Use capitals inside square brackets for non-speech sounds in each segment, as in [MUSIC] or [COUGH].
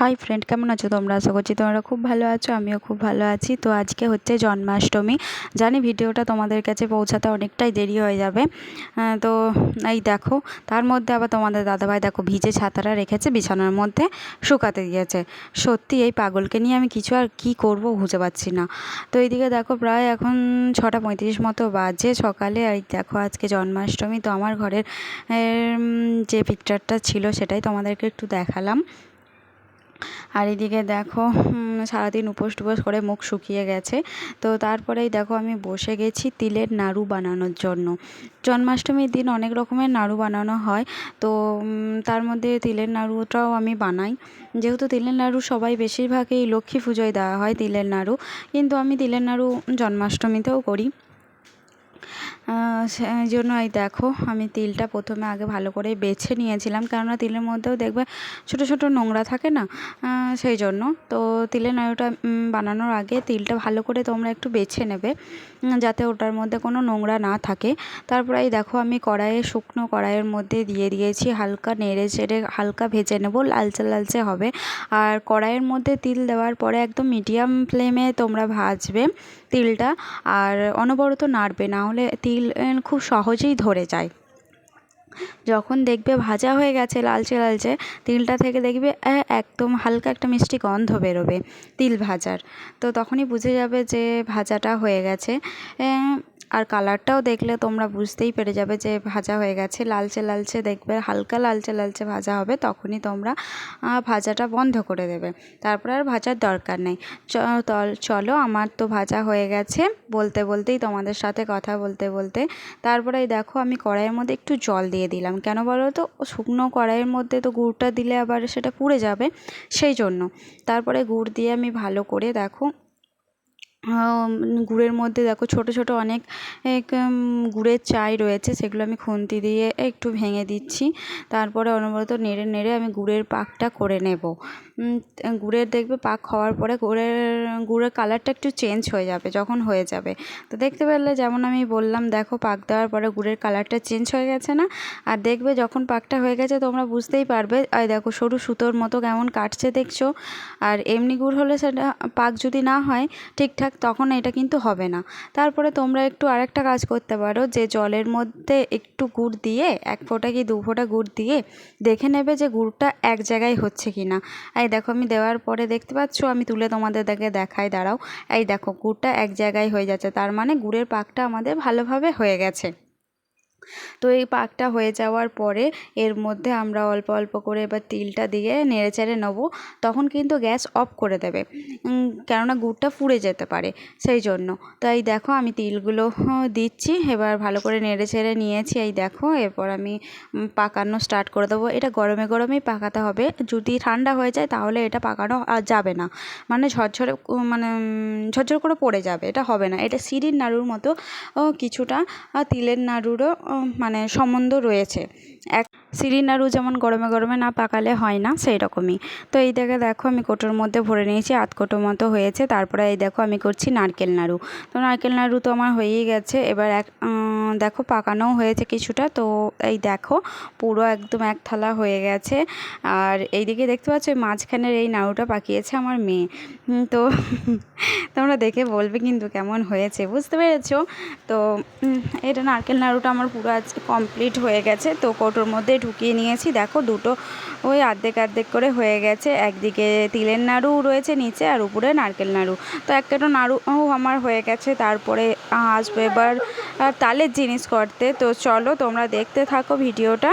Hi friend কেমন আছো তোমরা? আশা করছি তোমরা খুব ভালো আছো, আমিও খুব ভালো আছি। তো আজকে হচ্ছে জন্মাষ্টমী। জানি ভিডিওটা তোমাদের কাছে পৌঁছাতে অনেকটাই দেরি হয়ে যাবে। তো এই দেখো, তার মধ্যে আবার তোমাদের দাদাভাই দেখো ভিজে ছাতাটা রেখেছে, বিছানার মধ্যে শুকাতে দিয়েছে। সত্যি এই পাগলকে নিয়ে আমি কিছু আর কি করব বুঝে পাচ্ছি না। তো এইদিকে দেখো প্রায় এখন ছটা পঁয়ত্রিশ মতো বাজে সকালে। আর দেখো আজকে জন্মাষ্টমী, তো আমার ঘরের যে পিকচারটা ছিল সেটাই তোমাদেরকে একটু দেখালাম। আর এদিকে দেখো সারাদিন উপোস টুপোস করে মুখ শুকিয়ে গেছে। তো তারপরেই দেখো আমি বসে গেছি তিলের নাড়ু বানানোর জন্য। জন্মাষ্টমীর দিন অনেক রকমের নাড়ু বানানো হয়। তো তার মধ্যে তিলের নাড়ুটাও আমি বানাই। যেহেতু তিলের নাড়ু সবাই বেশিরভাগই লক্ষ্মী পুজোয় দেওয়া হয় তিলের নাড়ু। কিন্তু আমি তিলের নাড়ু জন্মাষ্টমীতেও করি। সেই জন্য এই দেখো, আমি তিলটা প্রথমে আগে ভালো করে বেছে নিয়েছিলাম। কেননা তিলের মধ্যেও দেখবে ছোটো ছোটো নোংরা থাকে না সেই জন্য। তো তিলের নাড়ুটা বানানোর আগে তিলটা ভালো করে তোমরা একটু বেছে নেবে যাতে ওটার মধ্যে কোনো নোংরা না থাকে। তারপরে এই দেখো, আমি কড়াইয়ে শুকনো কড়াইয়ের মধ্যে দিয়ে দিয়েছি হালকা নেড়ে চেড়ে হালকা ভেজে নেব, লালচে লালচে হবে। আর কড়াইয়ের মধ্যে তিল দেওয়ার পরে একদম মিডিয়াম ফ্লেমে তোমরা ভাজবে তিলটা, আর অনবরত নাড়বে। না হলে তিল খুব সহজেই ধরে যায়। যখন দেখবে ভাজা হয়ে গেছে লালচে লালচে, তিলটা থেকে দেখবে একদম হালকা একটা মিষ্টি গন্ধ বেরোবে তিল ভাজার। তো তখনই বুঝে যাবে যে ভাজাটা হয়ে গেছে। আর কালারটাও দেখলে তোমরা বুঝতেই পেরে যাবে যে ভাজা হয়ে গেছে। লালচে লালচে দেখবে, হালকা লালচে লালচে ভাজা হবে, তখনই তোমরা ভাজাটা বন্ধ করে দেবে। তারপরে আর ভাজার দরকার নেই। চলো আমার তো ভাজা হয়ে গেছে। বলতে বলতেই তোমাদের সাথে কথা বলতে বলতে, তারপরে দেখো আমি কড়াইয়ের মধ্যে একটু জল দিয়ে দিলাম। কেন বলো তো? শুকনো কড়াইয়ের মধ্যে তো গুড়টা দিলে আবার সেটা পুড়ে যাবে, সেই জন্য। তারপরে গুড় দিয়ে আমি ভালো করে দেখো গুড়ের মধ্যে দেখো ছোটো ছোটো অনেক গুড়ের চাই রয়েছে, সেগুলো আমি খুন্তি দিয়ে একটু ভেঙে দিচ্ছি। তারপরে অনবরত নেড়ে নেড়ে আমি গুড়ের পাকটা করে নেব। গুড়ের দেখবে পাক হওয়ার পরে গুড়ের গুড়ের কালারটা একটু চেঞ্জ হয়ে যাবে, যখন হয়ে যাবে। তো দেখতে পেলে যেমন আমি বললাম, দেখো পাক দেওয়ার পরে গুড়ের কালারটা চেঞ্জ হয়ে গেছে না? আর দেখবে যখন পাকটা হয়ে গেছে, তোমরা বুঝতেই পারবে আর দেখো সরু সুতোর মতো কেমন কাটছে দেখছ। আর এমনি গুড় হলে সেটা, পাক যদি না হয়, ঠিকঠাক তখন এটা কিন্তু হবে না। তারপরে তোমরা একটু আরেকটা কাজ করতে পারো, যে জলের মধ্যে একটু গুড় দিয়ে, এক ফোঁটা কি দু ফোঁটা গুড় দিয়ে দেখে নেবে যে গুড়টা এক জায়গায় হচ্ছে কি না এই দেখো, আমি দেওয়ার পরে দেখতে পাচ্ছ, আমি তুলে তোমাদের দেখে দেখাই, দাঁড়াও। এই দেখো, গুড়টা এক জায়গায় হয়ে যাচ্ছে, তার মানে গুড়ের পাকটা আমাদের ভালোভাবে হয়ে গেছে। তো এই পাকটা হয়ে যাওয়ার পরে এর মধ্যে আমরা অল্প অল্প করে এবার তিলটা দিয়ে নেড়ে চেড়ে নেব, তখন কিন্তু গ্যাস অফ করে দেবে। কেননা গুড়টা পুড়ে যেতে পারে, সেই জন্য। তাই দেখো আমি তিলগুলো দিচ্ছি, এবার ভালো করে নেড়ে চেড়ে নিয়েছি, এই দেখো, এরপর আমি পাকানো স্টার্ট করে দেবো। এটা গরমে গরমেই পাকাতে হবে, যদি ঠান্ডা হয়ে যায় তাহলে এটা পাকানো যাবে না। মানে ঝরঝরে মানে ঝরঝর করে পড়ে যাবে, এটা হবে না। এটা সিঁড়ির নাড়ুর মতো কিছুটা তিলের নাড়ুরও মানে সম্বন্ধ রয়েছে। এক নাড়ু যেমন গরমে গরমে না পাকালে হয় না সেই রকমই তো এই দেখে দেখো আমি কোটোর মধ্যে ভরে নিয়েছি, আধ কোটো মতো হয়েছে। তারপরে এই দেখো আমি করছি নারকেল নাড়ু। তো নারকেল নাড়ু তো আমার হয়েই গেছে। এবার এক দেখো পাকানোও হয়েছে কিছুটা। তো এই দেখো পুরো একদম এক থালা হয়ে গেছে। আর এইদিকে দেখতে পাচ্ছ মাঝখানের এই নাড়ুটা পাকিয়েছে আমার মেয়ে। তো [LAUGHS] তোমরা দেখে বলবে কিন্তু কেমন হয়েছে, বুঝতে পেরেছ? তো এটা নারকেল নাড়ুটা আমার পুরো আজকে কমপ্লিট হয়ে গেছে। তো কৌটোর মধ্যে ঢুকিয়ে নিয়েছি। দেখো দুটো ওই অর্ধেক অর্ধেক করে হয়ে গেছে। একদিকে তিলের নাড়ু রয়েছে নিচে আর উপরে নারকেল নাড়ু। তো একটা নাড়ু আমার হয়ে গেছে। তারপরে আসবে এবার তালের জিনিস করতে। তো চলো তোমরা দেখতে থাকো ভিডিওটা।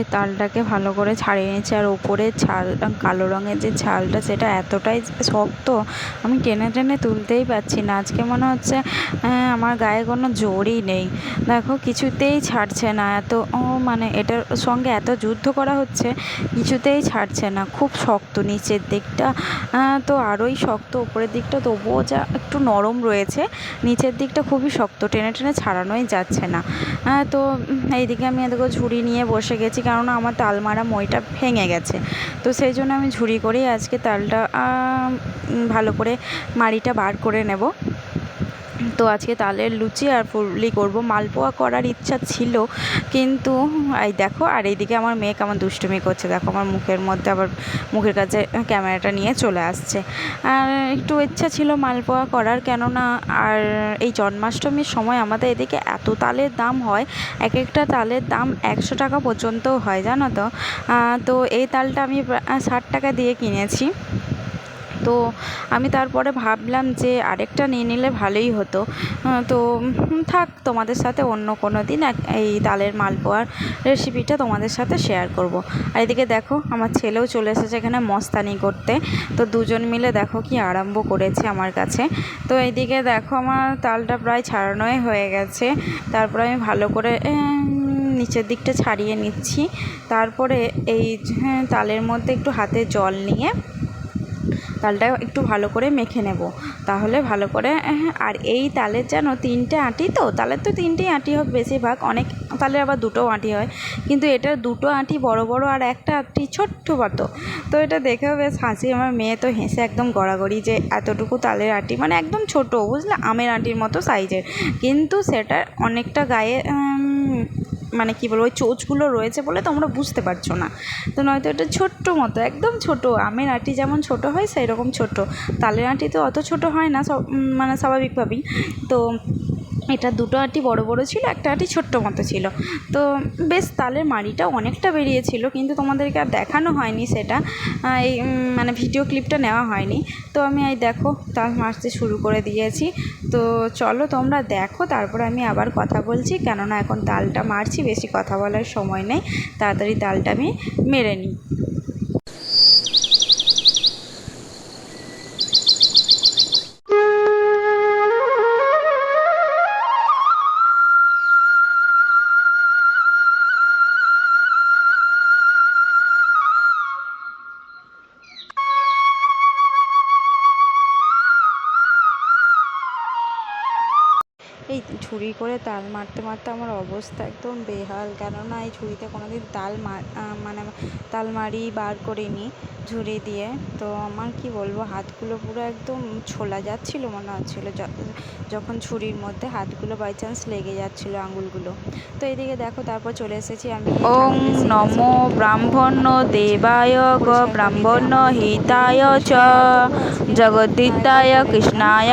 এই তালটাকে ভালো করে ছাড়িয়ে নিয়েছি। আর ওপরে ছাল, কালো রঙের যে ছালটা, সেটা এতটাই শক্ত, আমি টেনে টেনে তুলতেই পারছি না। আজকে মনে হচ্ছে আমার গায়ে কোনো জোরই নেই। দেখো, কিছুতেই ছাড়ছে না। এত, ও মানে এটার সঙ্গে এত যুদ্ধ করা হচ্ছে, কিছুতেই ছাড়ছে না। খুব শক্ত নিচের দিকটা তো আরোই শক্ত উপরের দিকটা তবুও যা একটু নরম রয়েছে। নিচের দিকটা খুবই শক্ত, টেনে টেনে ছাড়ানোই যাচ্ছে না। তো এইদিকে আমি এদিকে ঝুড়ি নিয়ে বসে গেছি কেননা আমার তাল মারা মইটা ভেঙে গেছে। তো সেই জন্য আমি ঝুড়ি করেই আজকে তালটা ভালো করে মাড়িটা বার করে নেব। তো আজকে তালের লুচি আর পুলি করব। মালপোয়া করার ইচ্ছা ছিল, কিন্তু এই দেখো, আর এইদিকে আমার মেয়ে কেমন দুষ্টুমি করছে। দেখো, আমার মুখের মধ্যে আবার মুখের কাছে ক্যামেরাটা নিয়ে চলে আসছে। আর একটু ইচ্ছা ছিল মালপোয়া করার, কেননা আর এই জন্মাষ্টমীর সময় আমাদের এদিকে এত তালের দাম হয়, এক একটা তালের দাম একশো টাকা পর্যন্তও হয়, জানো তো? তো এই তালটা আমি ষাট টাকা দিয়ে কিনেছি। তো আমি তারপরে ভাবলাম যে আরেকটা নিয়ে নিলে ভালোই হতো। তো থাক তোমাদের সাথে অন্য কোনো দিন এক- এই তালের মালপোয়ার রেসিপিটা তোমাদের সাথে শেয়ার করব। আর এদিকে দেখো আমার ছেলেও চলে এসেছে এখানে মস্তানি করতে। তো দুজন মিলে দেখো কি আরম্ভ করেছে আমার কাছে। তো এইদিকে দেখো আমার তালটা প্রায় ছাড়ানোই হয়ে গেছে। তারপরে আমি ভালো করে নিচের দিকটা ছাড়িয়ে নিচ্ছি। তারপরে এই হ্যাঁ, তালের মধ্যে একটু হাতে জল নিয়ে তালটা একটু ভালো করে মেখে নেব। তাহলে ভালো করে আর এই তালের যেন তিনটে আঁটি তো তালের তো তিনটেই আঁটি হোক বেশিরভাগ। অনেক তালের আবার দুটো আঁটি হয়। কিন্তু এটার দুটো আঁটি বড় বড় আর একটা আঁটি ছোট্ট মতো তো এটা দেখেও বেশ হাসি। আমার মেয়ে তো হেসে একদম গড়াগড়ি যে এতটুকু তালের আঁটি মানে একদম ছোট, বুঝলে? আমের আঁটির মতো সাইজের। কিন্তু সেটা অনেকটা গায়ে মানে কী বলব, ওই চোচগুলো রয়েছে বলে তোমরা বুঝতে পারছ না। তো নয়তো এটা ছোট্ট মতো, একদম ছোট। আমের আঁটি যেমন ছোট হয় সেই রকম ছোট। তালের আঁটি তো অত ছোট হয় না, সব মানে স্বাভাবিকভাবেই। তো এটা দুটো আঁটি বড় বড় ছিল, একটা আঁটি ছোট্ট মতো ছিল। তো বেশ তালের মাড়িটা অনেকটা বেরিয়েছিল, কিন্তু তোমাদেরকে আর দেখানো হয়নি সেটা। এই মানে ভিডিও ক্লিপটা নেওয়া হয়নি। তো আমি এই দেখো, তাল মারতে শুরু করে দিয়েছি। তো চলো তোমরা দেখো, তারপরে আমি আবার কথা বলছি, কেননা এখন তালটা মারছি, বেশি কথা বলার সময় নেই। তাড়াতাড়ি তালটা আমি মেরে নিই। ঝুড়ি করে তাল মারতে মারতে আমার অবস্থা একদম বেহাল। কেননা এই ঝুড়িতে কোনো দিন তাল মানে তাল মারি বার করিনি ঝুড়ি দিয়ে। তো আমার কি বলব হাতগুলো পুরো একদম ছোলা যাচ্ছিল মনে হচ্ছিল। যখন ছুরির মধ্যে হাতগুলো বাই চান্স লেগে যাচ্ছিল আঙুলগুলো। তো এইদিকে দেখো তারপর চলে এসেছি আমি ওং নমো ব্রাহ্মণ দেবায় গ ব্রাহ্মণ হিতায় চ। জগদ্দিতায় কৃষ্ণায়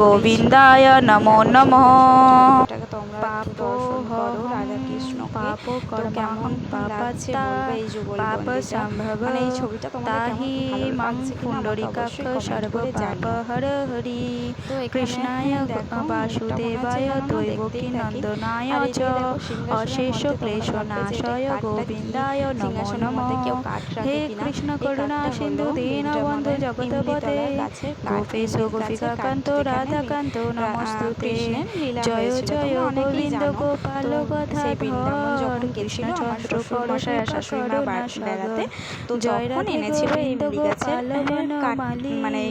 গোবিন্দায় নমো নমঃ। 감사합니다. পাপ কেমন পাপাচ্ছে বলবে এই যুগল সম্ভব মানে এই ছবিটা তোমাদের তাহি মাং পুণ্ডরিকাক্ষ সর্ব হরি। কৃষ্ণায় বাসুদেবায় দৈবকী নন্দনায় চ অশেষ ক্লেশ নাশয় গোবিন্দায় নমো নমঃ। হে কৃষ্ণ করুণা সিন্ধু দীনবন্ধু জগৎপতে গোপেশ গোপিকাকান্ত রাধাকান্ত নমস্তুতে। জয় জয় গোবিন্দ গোপাল গদাধর শ্বশুর মশাই আর শাশুড়ি মা বেড়াতে তো যখন এনেছিল এই মুড়ি গাছের মানে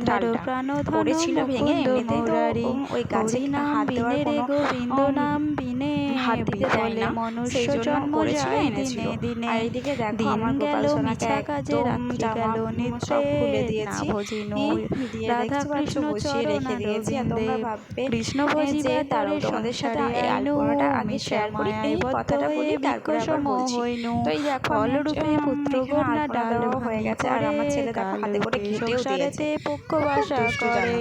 ডালটা পড়েছিল ভেঙে এমনিতেই তো ওই গাছে হাত দেওয়ার কোনো হাত দিতে দেয় না। মনুষ্য সেই জন্য জন্ম করেছিল যায় এনেছিল। দিনে দিনে। আর এইদিকে দেখো দিন আমার গোপাল গেল সোনাকে একদম রাত্রি জামা সব খুলে দিয়েছি। দিয়ে রাধা কৃষ্ণ বসিয়ে রেখে দিয়েছি। আর তোমরা ভাববে কৃষ্ণ এ, যে দাঁড়াও তোমাদের সাথে এই আগে মিশা শেয়ার করি এই কথাটা বলি হয়ে তারপরে আবার বলছি। তো এই দেখো ফলরূপে আমি, উম, পুত্র কন্যা ডাল হয়ে গেছে আর আমার ছেলে দেখো হাতে করে ঘেঁটেও দিয়েছে। পক্ষ বাসা করে।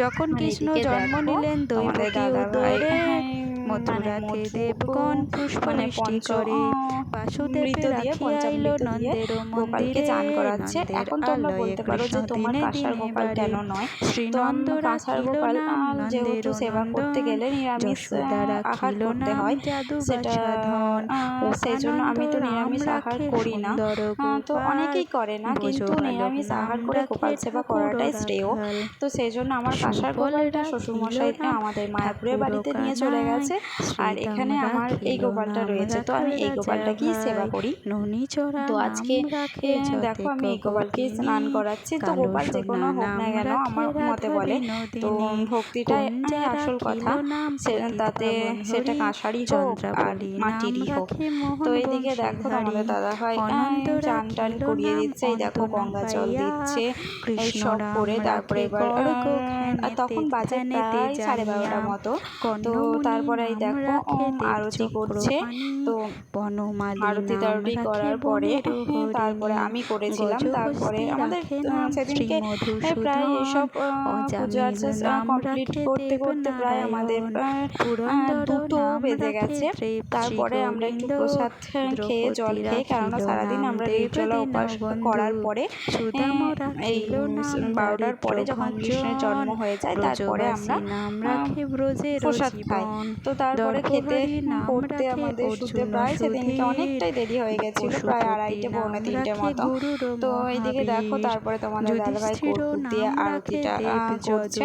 যখন কৃষ্ণ জন্ম নিলেন দৈবকী উদরে। হ্যাঁ, মথুরাতে মানে দেবগণ পুষ্প মানে বৃষ্টি করে বাসুদেবে নন্দের মন্দিরে চান করাচ্ছে। এখন তোমরা বলতে পারো যে তোমার কাঁসার গোপাল কেন নয়? শ্রীনন্দ কাঁসার গোপাল যেহেতু সেবা করতে গেলে নিরামিষ আহার করতে হয়। সেটা সেই জন্য আমি তো নিরামিষ আহার করি না। তো অনেকেই করে না কিন্তু নিরামিষ আহার করে গোপাল সেবা করাটাই শ্রেয়। তো সেই জন্য আমার কাঁসার গোপালটা শ্বশুরমশাই আমাদের মায়াপুরের বাড়িতে নিয়ে চলে গেছে। আর এখানে আমার এই গোপালটা রয়েছে। তো আমি এই গোপালটাকেই সেবা করি। তো আজকে দেখো আমি এই গোপালকে স্নান করাচ্ছি। তো গোপাল যে কোনো হোক না কেন আমার মতে বলে। তো ভক্তিটাই আসল কথা। তাতে সেটা কাঁসারই হোক আর মাটিরই হোক। তো এইদিকে দেখো তোমাদের দাদা ভাই চান টান করিয়ে দিচ্ছে। এই দেখো গঙ্গা জল দিচ্ছে। এই সব করে তারপরে এবার তখন বাজে প্রায় সাড়ে বারোটার মতো। তো তারপরে এই দেখো আরতি করছে। তো আরতি টারতি করার পরে তারপরে আমি করেছিলাম তারপরে আমাদের সেদিনকে প্রায় এসব কমপ্লিট করতে করতে প্রায় আমাদের দুটো বেজে গেছে। তারপরে আমরা একটু প্রসাদ খেয়ে জল খেয়ে কেননা সারাদিন আমরা নির্জলা উপাস করার পরে এই বারোটার পরে যখন কৃষ্ণের জন্ম হয়ে যায় তারপরে আমরা প্রসাদ খাই। তো তারপরে খেতে পড়তে আমাদের শুতে প্রায় সেদিনকে অনেকটাই দেরি হয়ে গেছিল প্রায় আড়াইটে পৌনে তিনটে মতো। তো এইদিকে দেখো তারপরে তোমাদের দাদাভাই কর্পূর দিয়ে আরতিটা করছে।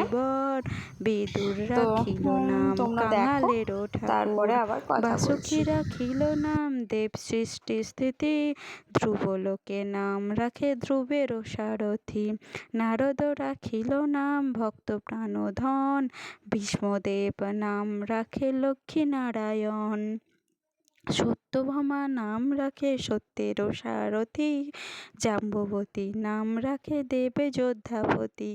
বেদুর তো, রাখিল নাম তোমরা দেখো, তারপরে আবার কথা বলছি। রাখিল নাম দেব সৃষ্টি স্থিতি ধ্রুবলোকে নাম রাখে ধ্রুবেরও সারথি। নারদ রাখিল নাম ভক্ত প্রাণধন ভীষ্মদেব নাম রাখে লক্ষ্মী নারায়ণ সত্যভামা নাম রাখে সত্যেরও সারথি, জাম্ববতী নাম রাখে দেবে যোদ্ধাপতি,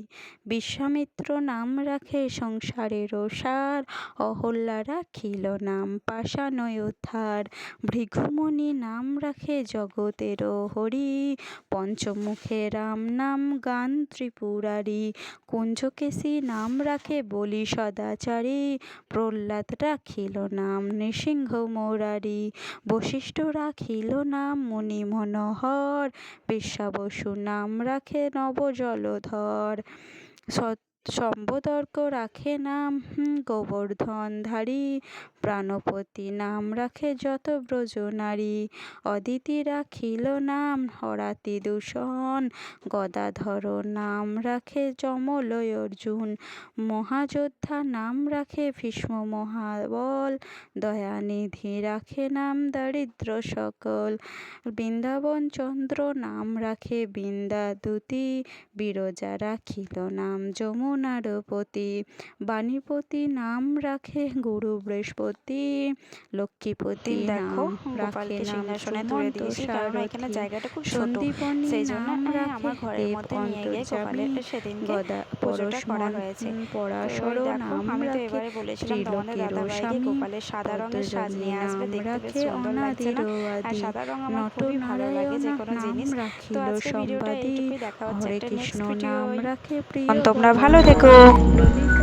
বিশ্বামিত্র নাম রাখে সংসারেরও সার অহল্যা রাখিল নাম পাষাণয় উদ্ধার ভৃগুমুনি নাম রাখে জগতেরও হরি, পঞ্চমুখে রাম নাম গান ত্রিপুরারি, কুঞ্জকেশী নাম রাখে বলি সদাচারী প্রহ্লাদ রাখিল নাম নৃসিংহ মুরারি বশিষ্ঠ রাখিল নাম মুনি মনোহর বিশ্বাবসু নাম রাখে নবজলধর। সৎ সম্বোদর্ক রাখে নাম গোবর্ধনধারী প্রাণপতি নাম রাখে যত ব্রজ নারী। অদিতি রাখিল নাম হরাতি দূষণ, গদাধর নাম রাখে যমলয় অর্জুন। মহাযোদ্ধা নাম রাখে ভীষ্ম মহাবল, দয়ানিধি রাখে নাম দারিদ্র সকল। বৃন্দাবন চন্দ্র নাম রাখে বৃন্দাদুতি বিরজা রাখিল নাম যমুনার পতি বাণীপতি নাম রাখে গুরু বৃহস্পতি লক্ষ্মীপতি দেখো গোপালকে সিংহাসনে সুমন্ত দিয়েছি কারণ এখানে জায়গাটা খুব ছোট। সেই জন্য নাম আমার ঘরের মধ্যে নিয়ে গিয়ে গোপালের সেদিনকে গদা পুজোটা করা হয়েছে। দেখো, নাম আমি তো এবারে বলেছিলাম তোমাদের দাদা ভাইকে স্বামী গোপালের সাদা রঙের সাজ নিয়ে আসবে দেখতে বেশ সুন্দর লাগছে না? আর সাদা রং আমার খুবই ভালো লাগে যে কোনো জিনিস। তো আজকে ভিডিওটা এইটুকুই দেখা হচ্ছে একটা নেক্সট ভিডিও তোমরা ভালো থেকো। কুণ্ডলিকা